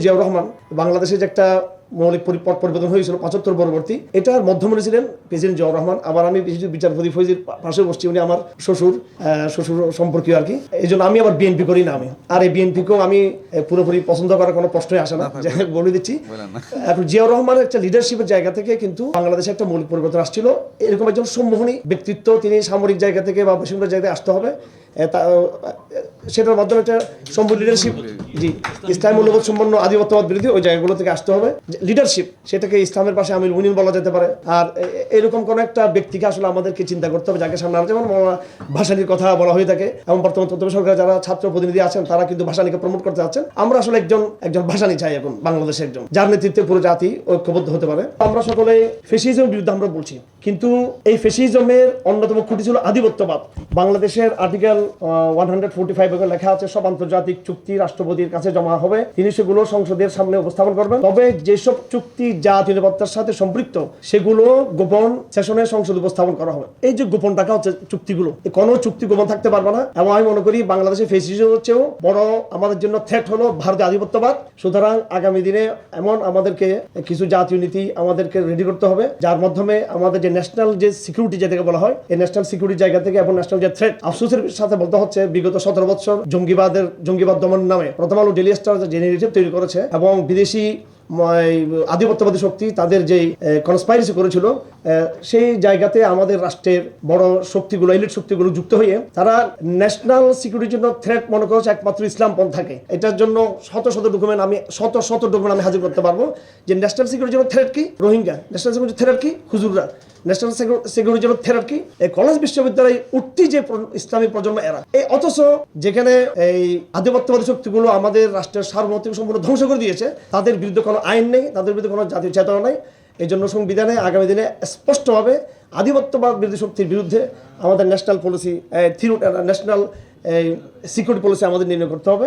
জিয়াউর রহমান বাংলাদেশে যে একটা মৌলিক পরি- পট পরিবর্তন হয়েছিল পঁচাত্তর পরবর্তী এটার মধ্যমণি ছিলেন প্রেসিডেন্ট জিয়াউর রহমান। আবার আমি বিচারপতি ফৈজির পাশে বসছি উনি আমার শ্বশুর শ্বশুর সম্পর্কীয় আর কি। এই জন্য আমি আবার বিএনপি করি না আমি। আর এই বিএনপিকেও আমি পুরোপুরি পছন্দ করার কোনো প্রশ্নই আসে না বলে দিচ্ছি। এখন জিয়াউর রহমানের একটা লিডারশিপের জায়গা থেকে কিন্তু বাংলাদেশে একটা মৌলিক পরিবর্তন আসছিল। এরকম একজন সম্মোহনী ব্যক্তিত্ব তিনি সামরিক জায়গা থেকে বা বেসরকারি জায়গায় আসতে হবে। সেটার মাধ্যমে একটা সম্ভব লিডারশিপ জি ইসলাম মূল্যবোধ সম্পন্ন আধিপত্যবাদ বিরোধী ওই জায়গাগুলো থেকে আসতে হবে। লিডারশিপ সেটাকে ইসলামের পাশে আমির মুনিন বলা যেতে পারে। আর এরকম কোন একটা ব্যক্তিকে আসলে আমাদেরকে চিন্তা করতে হবে যাকে সামনে আনা যেমন ভাসানির কথা বলা হয়ে থাকে এবং বর্তমান তথ্য সরকার যারা ছাত্র প্রতিনিধি আছেন তারা কিন্তু ভাসানিকে প্রমোট করতে যাচ্ছেন। আমরা আসলে একজন একজন ভাসানি চাই এখন বাংলাদেশের একজন যার নেতৃত্বে পুরো জাতি ঐক্যবদ্ধ হতে পারে। আমরা সকলে ফেসিজমের বিরুদ্ধে আমরা বলছি কিন্তু এই ফেসিজমের অন্যতম খুঁটি ছিল আধিপত্যবাদ। বাংলাদেশের আর্টিকেল লেখা আছে, সব আন্তর্জাতিক চুক্তি রাষ্ট্রপতির কাছে জমা হবে। তিনি সেগুলো সংসদের সামনে উপস্থাপন করবেন। তবে যেসব চুক্তি নিরাপত্তার সাথে সম্পৃক্ত, সেগুলো গোপন সেশনে সংসদ উপস্থাপন করা হবে। এই যে গোপন টাকা হচ্ছে চুক্তিগুলো কোনো চুক্তি গোপন থাকতে পারবে না। এবং আমি মনে করি ফেসিজম হচ্ছেও বড় আমাদের জন্য থ্রেট হলো ভারতীয় আধিপত্যবাদ। সুতরাং আগামী দিনে এমন আমাদেরকে কিছু জাতীয় নীতি আমাদেরকে রেডি করতে হবে, যার মাধ্যমে আমাদের যে ন্যাশনাল যে সিকিউরিটি যেটাকে বলা হয়, এই ন্যাশনাল সিকিউরিটি জায়গা থেকে এবং ন্যাশনাল যে থ্রেট আফসোসের সাথে বলতে হচ্ছে, বিগত সতেরো বছর জঙ্গিবাদের, জঙ্গিবাদ দমন নামে প্রথম আলো ডেলি স্টার যে জেনারেটিভ তৈরি করেছে এবং বিদেশি আধিপত্যবাদী শক্তি তাদের যে কনস্পাইরেসি করেছিল সেই জায়গাতে আমাদের রাষ্ট্রের বড় শক্তিগুলো এলিট শক্তিগুলো যুক্ত হয়ে তারা ন্যাশনাল সিকিউরিটির জন্য থ্রেট মনে করেছে একমাত্র ইসলাম পন্থাকে এটার জন্য শত শত ডকুমেন্ট আমি, শত শত ডকুমেন্ট আমি হাজির করতে পারব যে ন্যাশনাল সিকিউরিটির জন্য থ্রেট কি? রোহিঙ্গা। ন্যাশনাল সিকিউরিটি থ্রেট কি? হুজুররা। ন্যাশনাল থ্রেট কি এই কলেজ বিশ্ববিদ্যালয় উঠতি যে ইসলামী প্রজন্ম এরা। এই অথচ যেখানে এই আধিপত্যবাদী শক্তিগুলো আমাদের রাষ্ট্রের সার্বভৌমত্ব সম্পূর্ণ ধ্বংস করে দিয়েছে, তাদের বিরুদ্ধে কোনো আইন নেই, তাদের বিরুদ্ধে কোনো জাতীয় চেতনা নেই। এই জন্য সংবিধানে আগামী দিনে স্পষ্টভাবে আধিপত্যবাদ বিরোধী শক্তির বিরুদ্ধে আমাদের national policy national security policy আমাদের নির্ণয় করতে হবে।